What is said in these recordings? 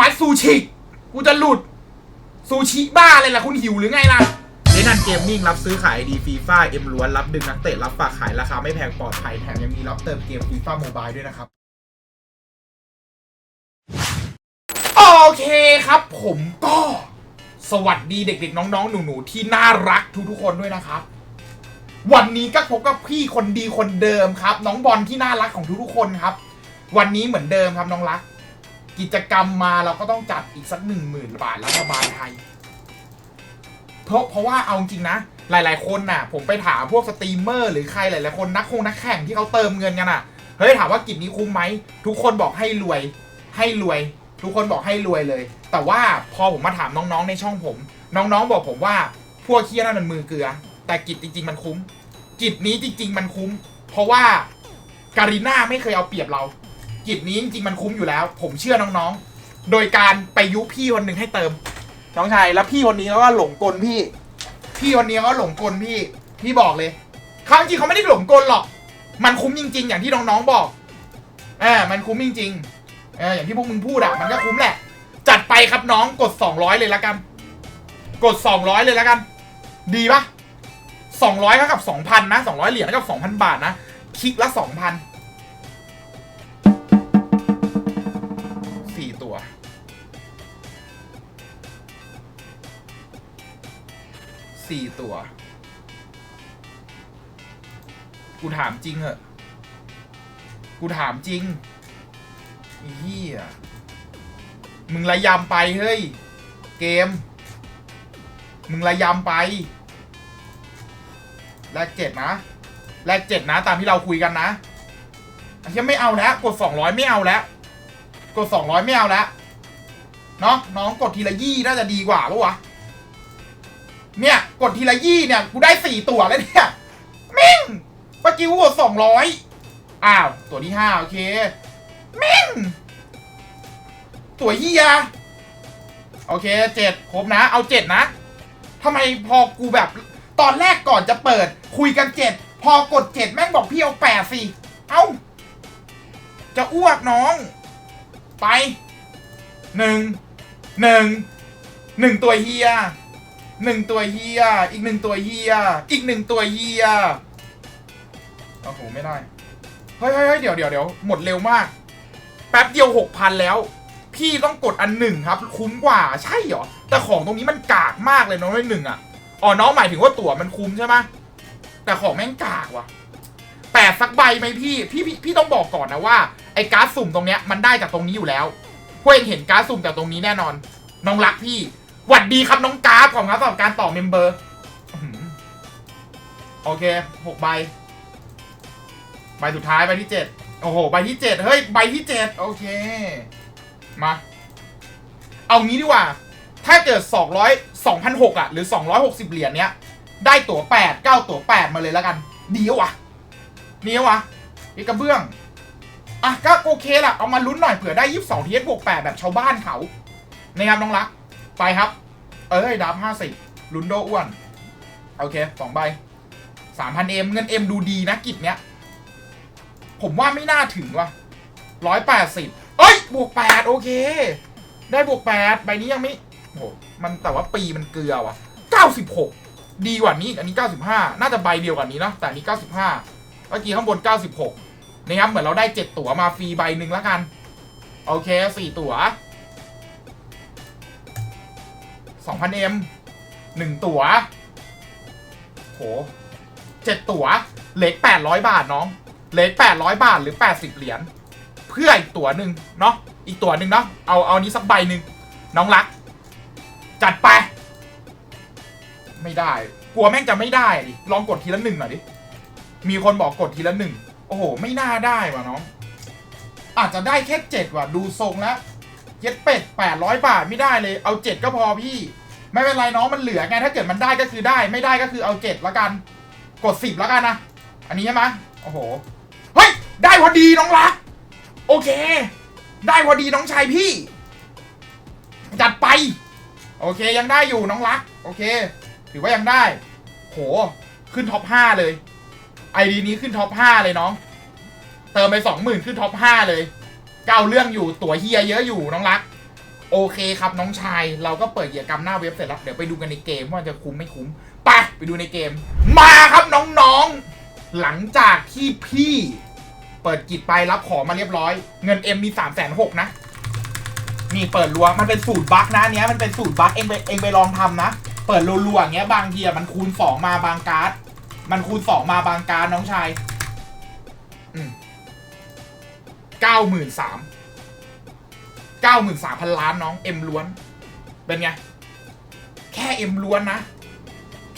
มัสซูชิกูจะหลุดซูชิบ้าอะไรล่ะคุณหิวหรือไงล่ะเดนันเกมมิ่งรับซื้อขายดีฟีฟ่าเอ็มล้วนรับดึงนักเตะรับฝากขายราคาไม่แพงปลอดภัยแถมยังมีรับเติมเกมฟีฟ่าโมบายด้วยนะครับ โอเคครับผมก็สวัสดีเด็กๆ น้องๆ หนูๆ ที่น่ารักทุกๆคนด้วยนะครับ วันนี้ก็พบกับพี่คนดีคนเดิมครับ น้องบอลที่น่ารักของทุกๆคนครับ วันนี้เหมือนเดิมครับน้องรัก กิจกรรมมาเราก็ต้องจัดอีกสักหนึ่งหมื่นบาทรัฐบาลไทย เพราะเพราะว่าเอาจริงนะ หลาย ๆ คนน่ะ ผมไปถามพวกสตรีมเมอร์หรือใครหลาย ๆ คนนักคงนักแข่งที่เขาเติมเงินกันอะ เฮ้ยถามว่ากิจนี้คุ้มไหม ทุกคนบอกให้รวย ให้รวย ทุกคนบอกให้รวยเลย แต่ว่าพอผมมาถามน้อง ๆ ในช่องผม น้อง ๆ บอกผมว่าพวกเคี้ยนั่นมันมือเกลือ แต่กิจจริง ๆ มันคุ้ม กิจนี้จริง ๆ มันคุ้ม เพราะว่าการีน่าไม่เคยเอาเปรียบเรา กิจนี้จริงๆมันคุ้มอยู่แล้ว ผมเชื่อน้องๆ โดยการไปยุพี่คนหนึ่งให้เติมน้องชายแล้วพี่คนนี้เขาก็หลงกลพี่ พี่คนนี้เขาก็หลงกลพี่ พี่บอกเลยเขาจริงๆเขาไม่ได้หลงกลหรอก มันคุ้มจริง ๆ อย่างที่น้องๆบอกเออมันคุ้มจริงๆเอออย่างที่พวกมึงพูดอะมันก็คุ้มแหละ จัดไปครับน้องกด 200 เลยละกัน กด 200 เลยละกัน ดีปะ200เท่ากับ 2,000นะ200 เหรียญเท่ากับ 2,000 บาทนะคลิกละ 2,000 สี่ตัว กูถามจริงเหอะ กูถามจริงอ้เฮียมึงระยำไปเฮ้ย เกม มึงระยำไป แลกเจ็ดนะ แลกเจ็ดนะ ตามที่เราคุยกันนะไอ้เหี้ยังไม่เอาแล้วกดสองร้อยไม่เอาแล้วกดสองร้อยไม่เอาแล้วเนาะน้องกดทีละยี่น่าจะดีกว่าปะวะ เนี่ย กดทีละยี่เนี่ย กูได้สี่ตัวแล้วเนี่ยแม่งเมื่อกี้กูกดสองร้อยอ้าว ตัวที่ห้าโอเคแม่งตัวเฮียโอเคเจ็ดครบนะ เอาเจ็ดนะทำไมพอกูแบบตอนแรกก่อนจะเปิด คุยกันเจ็ดพอกดเจ็ดแม่งบอกพี่เอาแปดสิเอ้า จะอ้วกน้อง ไปหนึ่งหนึ่งหนึ่งตัวเฮีย หนึ่งตัวเฮียอีกหนึ่งตัวเฮียอีกหนึ่งตัวเฮียโอ้โหไม่ได้เฮ้ยเฮ้ยเดี๋ยวเดี๋ยวเดี๋ยวหมดเร็วมาก แป๊บเดียวหกพันแล้ว พี่ต้องกดอันหนึ่งครับ คุ้มกว่าใช่เหรอ แต่ของตรงนี้มันกากมากเลยน้องได้หนึ่งอะอ๋อน้องหมายถึงว่าตั๋วมันคุ้มใช่ไหมแต่ของแม่งกากว่ะแปดสักใบไหมพี่พี่พี่พี่ต้องบอกก่อนนะว่าไอ้การ์ดสุ่มตรงเนี้ยมันได้จากตรงนี้อยู่แล้วพวกเองเห็นการ์ดสุ่มจากตรงนี้แน่นอน น้องรักพี่ หวัดดีครับน้องกราฟของครับสำหรับการต่อเมมเบอร์โอเคหกใบ ใบสุดท้ายใบที่เจ็ดโอ้โห ใบที่เจ็ดเฮ้ย ใบที่เจ็ดโอเค มา เอางี้ดีกว่า ถ้าเกิดสองร้อยสองพันหกอะ หรือสองร้อยหกสิบเหรียญเนี้ย ได้ตั๋วแปดเก้าตั๋วแปดมาเลยแล้วกัน ดีวะดีวะอีกกระเบื้อง อะก็โอเคละเอามาลุ้นหน่อยเผื่อได้ยี่สิบสองทีเอสบวกแปดแบบชาวบ้านเขา นะครับน้องรัก ไปครับ เอ้ยดับห้าสิบลุนโดอ้วน โอเคสองใบสามพันเอ็มเงินเอ็มดูดีนะกิจเนี้ย ผมว่าไม่น่าถึงว่ะร้อยแปดสิบเอ้ย บวกแปดโอเค ได้บวกแปดใบนี้ยังไม่โหมันแต่ว่าปีมันเกลือว่ะเก้าสิบหกดีกว่านี้อีกอันนี้เก้าสิบห้าน่าจะใบเดียวกันนี้เนาะแต่อันนี้เก้าสิบห้าเมื่อกี้ข้างบนเก้าสิบหกนะครับเหมือนเราได้เจ็ดตั๋วมาฟรีใบหนึ่งแล้วกัน โอเคสี่ตั๋ว 2,000M หนึ่งตั๋วโหเจ็ดตั๋วเหล็ก800 บาทน้องเหล็ก800 บาทหรือ 80 เหรียญเพื่ออีกตั๋วหนึ่งเนาะอีกตั๋วหนึ่งเนาะเอาเอานี้สักใบหนึ่งน้องรัก จัดไป ไม่ได้ กลัวแม่งจะไม่ได้ดิลองกดทีละหนึ่งหน่อยดิมีคนบอกกดทีละหนึ่งโอ้โห ไม่น่าได้ว่ะน้อง อาจจะได้แค่เจ็ดว่ะ ดูทรงแล้ว เจ็ดเป็ดแปดร้อยบาทไม่ได้เลย เอาเจ็ดก็พอพี่ ไม่เป็นไรน้องมันเหลือไง ถ้าเกิดมันได้ก็คือได้ ไม่ได้ก็คือเอาเจ็ดละกัน กดสิบละกันนะ อันนี้ใช่ไหมโอ้โห เฮ้ย ได้พอดีน้องรัก โอเค ได้พอดีน้องชายพี่ จัดไป โอเคยังได้อยู่น้องรัก โอเค ถือว่ายังได้ โห ขึ้นท็อปห้าเลย ไอดีนี้ขึ้นท็อปห้าเลยน้อง เติมไปสองหมื่นขึ้นท็อปห้าเลย เก้าเรื่องอยู่ตัวเฮียเยอะอยู่น้องรัก โอเคครับน้องชาย เราก็เปิดกิจกรรมหน้าเว็บเสร็จแล้ว เดี๋ยวไปดูกันในเกมว่าจะคุ้มไม่คุ้มไปไปดูในเกม มาครับน้องๆ หลังจากที่พี่เปิดกิจไปรับของมาเรียบร้อย เงินเอ็มมีสามแสนหกนะนี่เปิดรัวมันเป็นสูตรบั๊กนะเนี้ยมันเป็นสูตรบั๊กเองไปเองไปลองทำนะ เปิดรัวๆอย่างเงี้ยบางทีอะมันคูณสองมาบางการ์ดมันคูณสองมาบางการ์ดน้องชาย อืม เก้าหมื่นสามเก้าหมื่นสามพันล้านน้องเอ็มล้วน เป็นไง แค่เอ็มล้วนนะ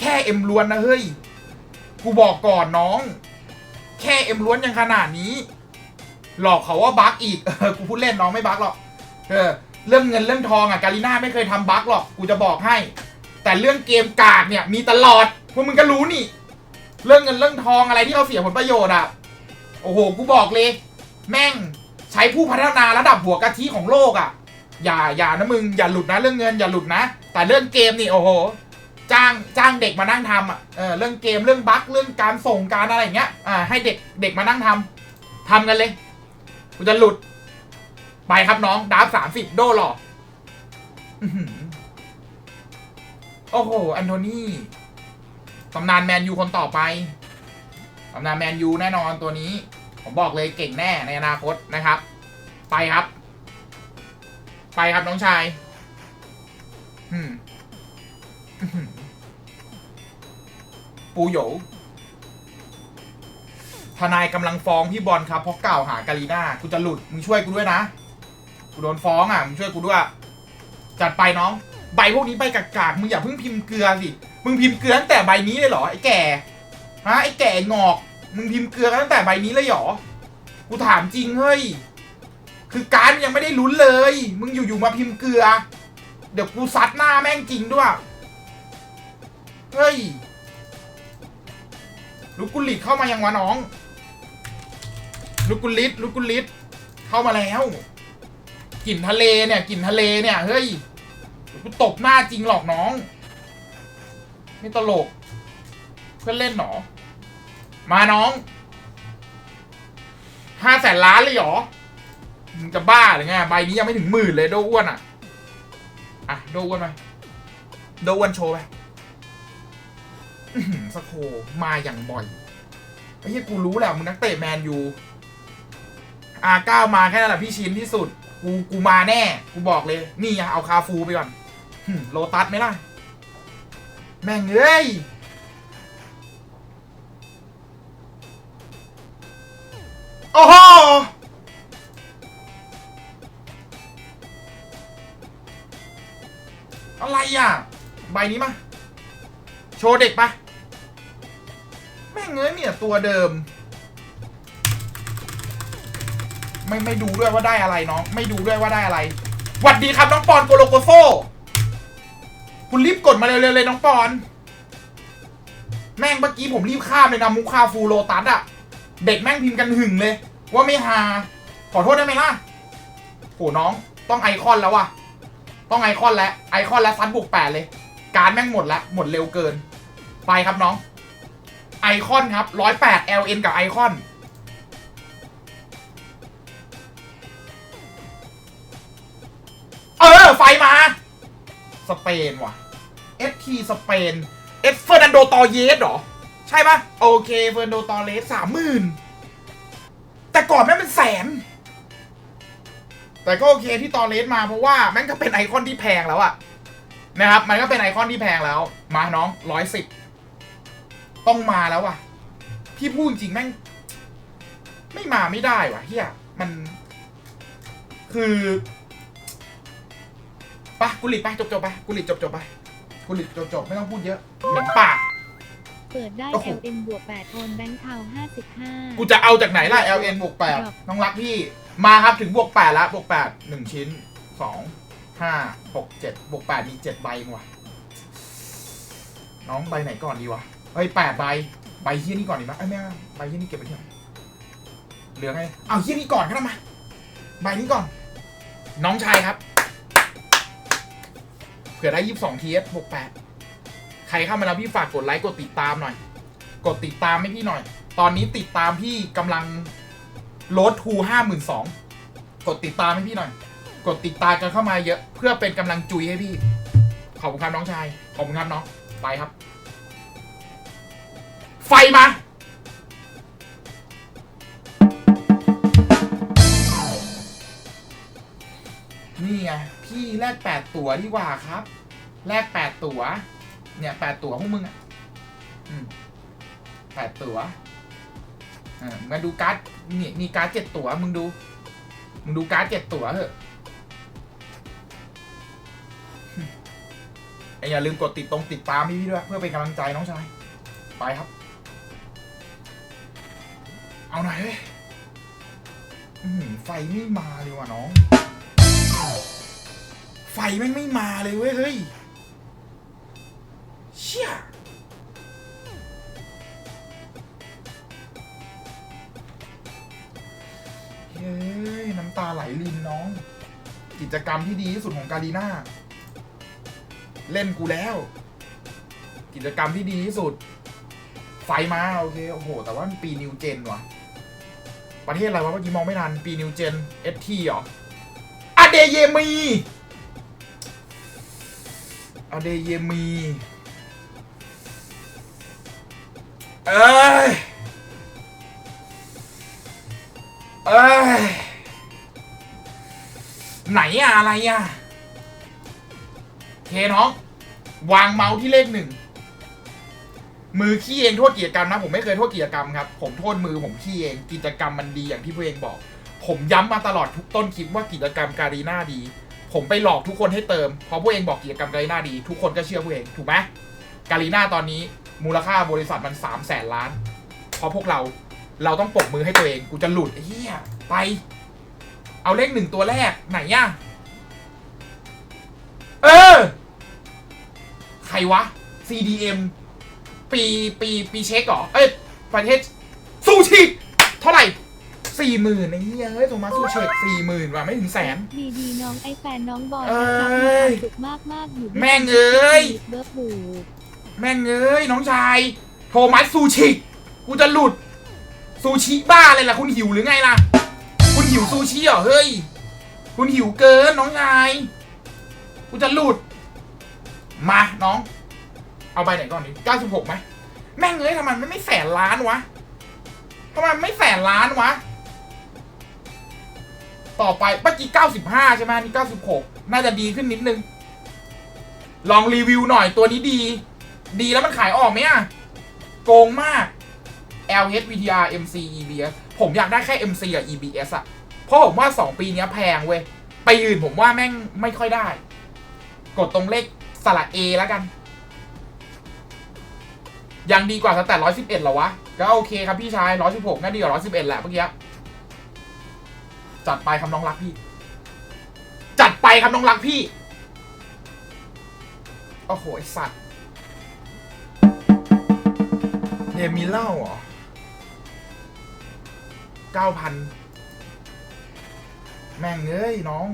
แค่เอ็มล้วนนะเฮ้ย กูบอกก่อนน้อง แค่เอ็มล้วนยังขนาดนี้ หลอกเขาว่าบั๊กอีก เออ กูพูดเล่นน้องไม่บั๊กหรอก เออ เรื่องเงินเรื่องทองอะ การีน่าไม่เคยทำบั๊กหรอก กูจะบอกให้ แต่เรื่องเกมกากเนี่ยมีตลอด พวกมึงก็รู้นี่ เรื่องเงินเรื่องทองอะไรที่เขาเสียผลประโยชน์อะ โอ้โห กูบอกเลย แม่งใช้ผู้พัฒนาระดับหัวกะทิของโลกอะ อย่าอย่านะมึงอย่าหลุดนะเรื่องเงินอย่าหลุดนะ แต่เรื่องเกมนี่โอ้โหจ้างจ้างเด็กมานั่งทำอะเออเรื่องเกมเรื่องบั๊กเรื่องการส่งการอะไรอย่างเงี้ยอ่าให้เด็กเด็กมานั่งทำทำกันเลยกูจะหลุด ไปครับน้องดาร์ฟสามสิบโดหรออื้อหือโอ้โหอันโทนี่ตำนานแมนยูคนต่อไปตำนานแมนยูแน่นอนตัวนี้ ผมบอกเลยเก่งแน่ในอนาคตนะครับ ไปครับ ไปครับน้องชายปูโยทนายกำลังฟ้องพี่บอลครับเพราะกล่าวหากาลีน่ากูจะหลุดมึงช่วยกูด้วยนะกูโดนฟ้องอะมึงช่วยกูด้วย จัดไปน้อง ใบพวกนี้ใบกากๆมึงอย่าเพิ่งพิมพ์เกลือสิมึงพิมพ์เกลือตั้งแต่ใบนี้เลยเหรอไอ้แก่ฮะไอ้แก่งอก มึงพิมพ์เกลือตั้งแต่ใบนี้เลยเหรอ กูถามจริงเฮ้ย คือการยังไม่ได้ลุ้นเลย มึงอยู่ๆมาพิมพ์เกลือ เดี๋ยวกูซัดหน้าแม่งจริงด้วย เฮ้ยลูกกุลิตเข้ามายังวะน้อง ลูกกุลิตลูกกุลิตเข้ามาแล้ว กลิ่นทะเลเนี่ย กลิ่นทะเลเนี่ย เฮ้ยกูตบหน้าจริงหรอกน้อง ไม่ตลก เพื่อนเล่นหรอ มาน้องห้าแสนล้านเลยเหรอ มึงจะบ้าหรือไงใบนี้ยังไม่ถึงหมื่นเลยโดอ้วนอะ อะ โดอ้วนไปโดอ้วนโชว์ไปอื้อหือสโคมาอย่างบ่อยไอ้เหี้ยกูรู้แหละมึงนักเตะแมนยูอาเก้ามาแค่นั้นแหละพี่ชินที่สุด กูกูมาแน่ กูบอกเลย นี่เอาคาฟูไปก่อนโลตัสไหมล่ะ แม่งเอ้ย อะ ใบนี้มาโชว์เด็กปะแม่งเอ้ยเนี่ยตัวเดิม ไม่ไม่ดูด้วยว่าได้อะไรน้อง ไม่ดูด้วยว่าได้อะไรหวัดดีครับน้องปอนโกโลโกโซคุณรีบกดมาเร็วๆเลยน้องปอน แม่งเมื่อกี้ผมรีบข้ามเลยนะมุคาฟูโลตัสอะเด็กแม่งพิมพ์กันหึงเลย ว่าไม่ฮาขอโทษได้ไหมล่ะโหน้องต้องไอคอนแล้วว่ะ ต้องไอคอนแล้วไอคอนแล้วซัดบวกแปดเลย การแม่งหมดแล้วหมดเร็วเกิน ไปครับน้อง ไอคอนครับร้อยแปด LN กับไอคอนเออ ไฟมา สเปนว่ะ FT สเปนเอฟเฟอร์นันโดตอเยสเหรอ ใช่ปะโอเคเฟอร์นันโดตอเลสสามหมื่นแต่ก่อนแม่งเป็นแสน แต่ก็โอเคที่ตอเลสมาเพราะว่าแม่งก็เป็นไอคอนที่แพงแล้วอะนะครับ มันก็เป็นไอคอนที่แพงแล้ว มาน้องร้อยสิบต้องมาแล้วว่ะพี่พูดจริงแม่ง ไม่มาไม่ได้ว่ะเฮียมัน คือไปะกุลิตไปจบจบๆไปกุลิตจบจบๆไปกุลิตจบจบๆไม่ต้องพูดเยอะเหม็นปาก เปิดได้ โอ้โห LN บวก8โอนแบงค์เทา55กูจะเอาจากไหนล่ะ LN บวกแปดครับน้องรักพี่ มาครับถึงบวกแปดแล้วบวกแปดหนึ่งชิ้นสองห้าหกเจ็ดบวกแปดมีเจ็ดใบเองว่ะ น้องใบไหนก่อนดีวะเฮ้ยแปดใบใบเฮี้ยนี่ก่อนดีมั้ยเอ้ยไม่ใบเฮี้ยนี่เก็บไว้ที่ไหนเหลือไงเอาเฮี้ยนี่ก่อนก็ได้มาใบนี้ก่อน น้องชายครับเผื่อได้ยี่สิบสองทีเอสบวกแปดใครเข้ามาแล้วพี่ฝากกดไลค์กดติดตามหน่อย กดติดตามให้พี่หน่อย ตอนนี้ติดตามพี่กำลัง โลดทูห้าหมื่นสองกดติดตามให้พี่หน่อย กดติดตามกันเข้ามาเยอะ เพื่อเป็นกำลังจุยให้พี่ ขอบคุณครับน้องชาย ขอบคุณครับน้อง ไปครับ ไฟมา นี่ไงพี่แลกแปดตั๋วดีกว่าครับ แลกแปดตั๋ว เนี่ยแปดตั๋วพวกมึงอะแปดตั๋ว อ่ามาดูการ์ดนี่มีการ์ดเจ็ดตัวมึงดู มึงดูการ์ดเจ็ดตัวเถอะไอ้อย่าลืมกดติดตรงติดตามพี่พี่ด้วยเพื่อเป็นกำลังใจน้องชาย ไปครับ เอาหน่อยเฮ้ยไฟไม่มาเลยว่ะน้อง ไฟแม่งไม่มาเลยเว้ยเฮ้ยเชี่ยำตาไหลลินน้อง กิจกรรมที่ดีที่สุดของกาลีน่า เล่นกูแล้ว กิจกรรมที่ดีที่สุด ไฟมาโอเค โอ้โห แต่ว่ามันปีนิวเจนว่ะ ประเทศอะไรวะเมื่อกี้มองไม่ทัน ปีนิวเจนเอสทีเหรออเดเยมีอเดเยมี เอ้ย เอ้ย ไหนอะอะไรอะเคน้อง วางเมาส์ที่เลขหนึ่ง มือขี้เองโทษกิจกรรมนะ ผมไม่เคยโทษกิจกรรมครับ ผมโทษมือผมขี้เองกิจกรรมมันดีอย่างที่พวกเองบอก ผมย้ำมาตลอดทุกต้นคลิปว่ากิจกรรมการีน่าดี ผมไปหลอกทุกคนให้เติมเพราะพวกเองบอกกิจกรรมการีน่าดี ทุกคนก็เชื่อพวกเองถูกไหมการีน่าตอนนี้ มูลค่าบริษัทมันสามแสนล้านเพราะพวกเราเราต้องปรบมือให้ตัวเองกูจะหลุดไอ้เหี้ยไป เอาเลขหนึ่งตัวแรกไหนอะเออ ใครวะ CDM ปีปีปีเช็คเหรอ เอ้ย ประเทศซูชิ เท่าไหร่สี่หมื่นไอ้เหี้ยเฮ้ยส่งมาซูเช็คสี่หมื่นว่ะไม่ถึงแสน ดีดีๆน้องไอแฟนน้องบอยเอ้นะครับมีคยวามสุขมากมากๆอยู่ด้วยแม่งเอ้ย เบิร์บบูแม่งเอ้ย น้องชาย โทมัสซูชิ กูจะหลุด ซูชิบ้าเลยล่ะ คุณหิวหรือไงล่ะคุณ หิวซูชิเหรอเฮ้ย คุณหิวเกินน้องชายกูจะหลุด มาน้อง เอาไปไหนก่อนดิ96ไหมแม่งเอ้ยทำไมมันไม่แสนล้านวะทำไมไม่แสนล้านวะ ต่อไปเมื่อกี้95 ใช่ไหมนี่ 96 น่าจะดีขึ้นนิดนึง ลองรีวิวหน่อยตัวนี้ดี ดีแล้วมันขายออกไหมอะโกงมาก LH VTR MC EBS ผมอยากได้แค่ MC กับ EBS อะ ราะผมว่า 2 ปีเนี้ยแพงเว้ย ไปอื่นผมว่าแม่งไม่ค่อยได้ กดตรงเลขสระ A แล้วกัน ยังดีกว่าแตทร้อยสิบเอ็ดหรอวะ ก็โอเคครับพี่ชายร้อยสิบหกน่าดีกว่าร้อยสิบเอ็ดแหละเมื่อกี้ จัดไปคำน้องรักพี่ จัดไปคำน้องรักพี่ โอ้โหไอสัตว์เดมิเล่าเหรอเก้าพัน แม่งเอ้ยน้อง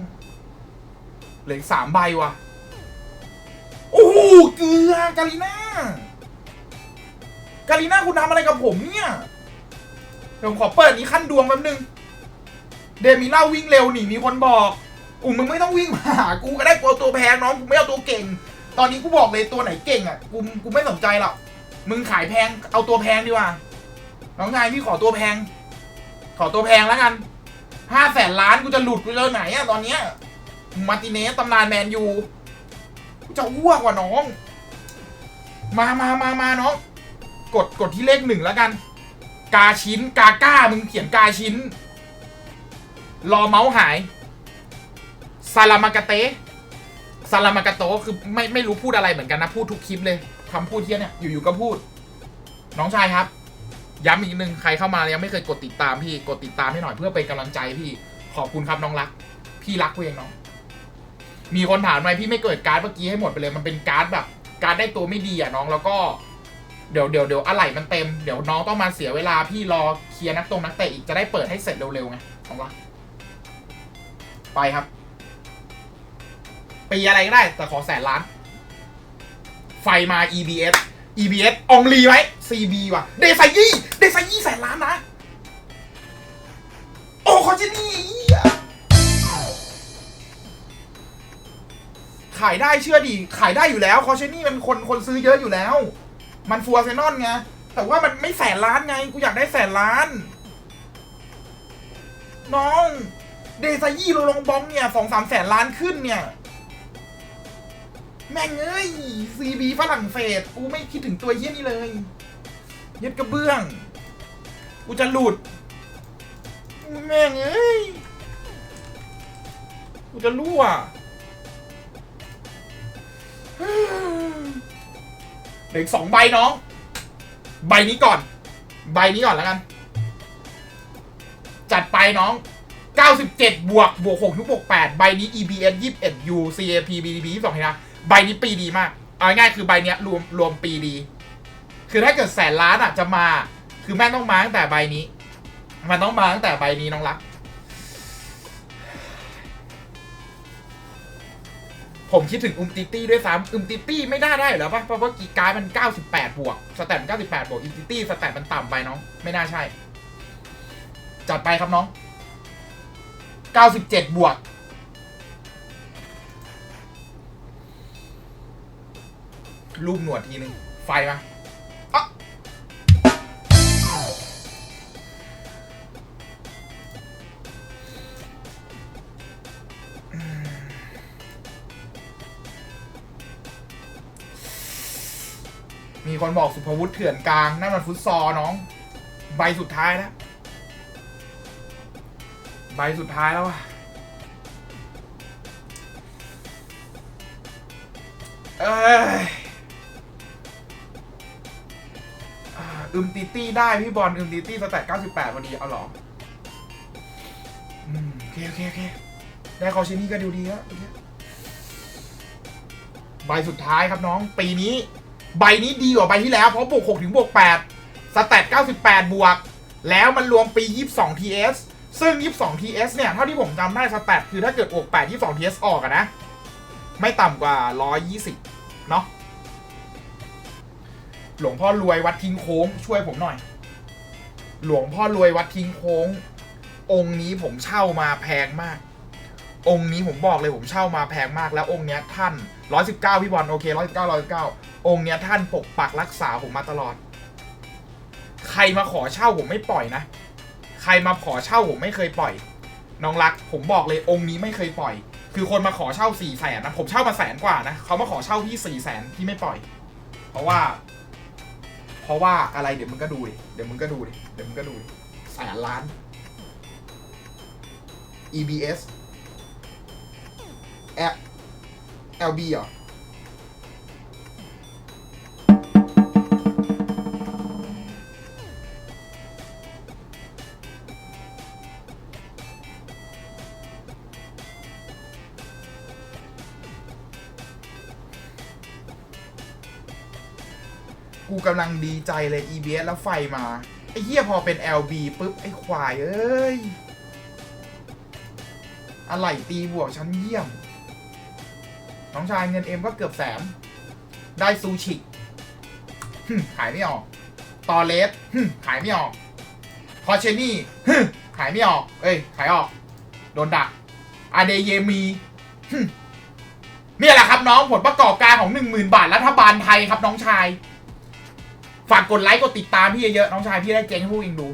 เหลืออีกสามใบว่ะ โอ้โหเกลือกาลิน่ากาลิน่าคุณทำอะไรกับผมเนี่ยเดี๋ยวผมขอเปิดนี้ขั้นดวงแป๊บนึง เดมิเล่าวิ่งเร็วหนีมีคนบอกอุ้มมึงไม่ต้องวิ่งมาหากูก็ได้ตัวตัวแพงน้องกูไม่เอาตัวเก่ง ตอนนี้กูบอกเลยตัวไหนเก่งอะกูกูไม่สนใจหรอกมึงขายแพงเอาตัวแพงดีกว่าน้องชายพี่ขอตัวแพง ขอตัวแพงแล้วกัน ห้าแสนล้านกูจะหลุดกูจะไหนอะตอนเนี้ยมาติเนสตำนานแมนยูกูจะอ้วกว่ะน้อง มามามามาน้อง กดกดที่เลขหนึ่งแล้วกัน กาชิ้นกาก้ามึงเขียนกาชิ้น รอเมาส์หายซาลามากาเตซาลามากาโตคือไม่ไม่รู้พูดอะไรเหมือนกันนะ พูดทุกคลิปเลยคำพูดเที่ยเนี่ยอยู่ๆก็พูด น้องชายครับ ย้ำอีกนึงใครเข้ามายังไม่เคยกดติดตามพี่กดติดตามให้หน่อยเพื่อเป็นกำลังใจพี่ขอบคุณครับน้องรัก พี่รักเองน้อง มีคนถามทำไมพี่ไม่เกิดการ์ดเมื่อกี้ให้หมดไปเลยมันเป็นการ์ดแบบ การ์ดได้ตัวไม่ดีอะน้องแล้วก็เดี๋ยวเดี๋ยวเดี๋ยวอะไหล่มันเต็มเดี๋ยวน้องต้องมาเสียเวลาพี่รอเคลียร์นักตรงนักเตะอีกจะได้เปิดให้เสร็จเร็วๆไงน้องรักไปครับปีอะไรก็ได้แต่ขอแสนล้าน ไฟมา EBS EBS องลีไว้ CB ว่ะ เดซายี่เดซายี่แสนล้านนะ โอ้เขาจะนี่ขายได้เชื่อดิขายได้อยู่แล้ว คอเชนี่มันคนคนซื้อเยอะอยู่แล้ว มันฟัวเซนอนไง แต่ว่ามันไม่แสนล้านไง กูอยากได้แสนล้าน น้อง เดซายี่โรลงบองเนี่ยสองสามแสนล้านขึ้นเนี่ยแม่งเอ้ยซีบีฝรั่งเศส กูไม่คิดถึงตัวเยี่ยนี่เลย ยึดกระเบื้อง กูจะหลุดแม่งเอ้ย กูจะรั่วเหลืออีกสองใบน้อง ใบนี้ก่อน ใบนี้ก่อนแล้วกัน จัดไปน้อง 97 บวก บวก6ทุกบวก 8 ใบนี้ EBN 21 U CAP BDB 22นะ ใบนี้ปีดีมาก เอาง่ายคือใบเนี้ยรวมรวมปีดี คือถ้าเกิดแสนล้านอะจะมา คือแม่ต้องมาตั้งแต่ใบนี้ มันต้องมาตั้งแต่ใบนี้น้องรัก ผมคิดถึงอุมติตี้ด้วยซ้ำอุมติตี้ไม่ได้ได้อยู่แล้วปะเพราะว่ากีการ์มัน 98 บวก สแตท98 บวกอุมติตี้สแตทมันต่ำไปน้อง ไม่น่าใช่ จัดไปครับน้อง 97 บวกรูปหนวดทีนึง ไฟมา มีคนบอกสุภวุฒิเถื่อนกลางนั่นมันฟุตซอลน้อง ใบสุดท้ายแล้วใบสุดท้ายแล้วอะเอ้ยอึมติตี้ได้พี่บอลอึมติตี้สแตท98พอดีเอาหรอโอเคโอเคโอเคได้คอชินี่ก็ดูดีแล้วใบสุดท้ายครับน้อง ปีนี้ ใบนี้ดีกว่าใบที่แล้วเพราะบวก6ถึงบวก8สแตท98 บวก แล้วมันรวมปี 22 TS ซึ่ง 22 TS เนี่ย เท่าที่ผมจำได้สแตทคือถ้าเกิดบวก8 22 TS ออกอะนะ ไม่ต่ำกว่า 120 เนาะหลวงพ่อรวยวัดทิ้งโค้งช่วยผมหน่อย หลวงพ่อรวยวัดทิ้งโค้ง องค์นี้ผมเช่ามาแพงมาก องค์นี้ผมบอกเลยผมเช่ามาแพงมากแล้วองค์เนี้ยท่าน 119 พี่บอลโอเค 119 119 องค์เนี้ยท่านปกปักรักษาผมมาตลอด ใครมาขอเช่าผมไม่ปล่อยนะ ใครมาขอเช่าผมไม่เคยปล่อย น้องรัก ผมบอกเลยองค์นี้ไม่เคยปล่อย คือคนมาขอเช่าสี่แสนนะผมเช่ามาแสนกว่านะเขามาขอเช่าที่สี่แสนที่ไม่ปล่อย เพราะว่า เพราะว่าอะไรเดี๋ยวมึงก็ดูดิเดี๋ยวมึงก็ดูดิเดี๋ยวมึงก็ดูดิแสนล้าน EBS L LB เหรอ กูกำลังดีใจเลย EBS แล้วไฟมา ไอ้เหี้ยพอเป็น LB ปุ๊บ ไอ้ควายเอ้ย อะไรตีบวกชั้นเยี่ยม น้องชายเงินเอ็มก็เกือบแสน ได้ซูชิขายไม่ออก ตอเลสขายไม่ออกพอเชนี่ขายไม่ออก เอ้ย ขายออก โดนดัก อาเดเยมีนี่แหละครับน้องผลประกอบการของ 10,000 บาทรัฐบาลไทยครับน้องชาย ฝากกดไลค์กดติดตามพี่เยอะๆน้องชายพี่ได้เจ๊งให้พวกเองดู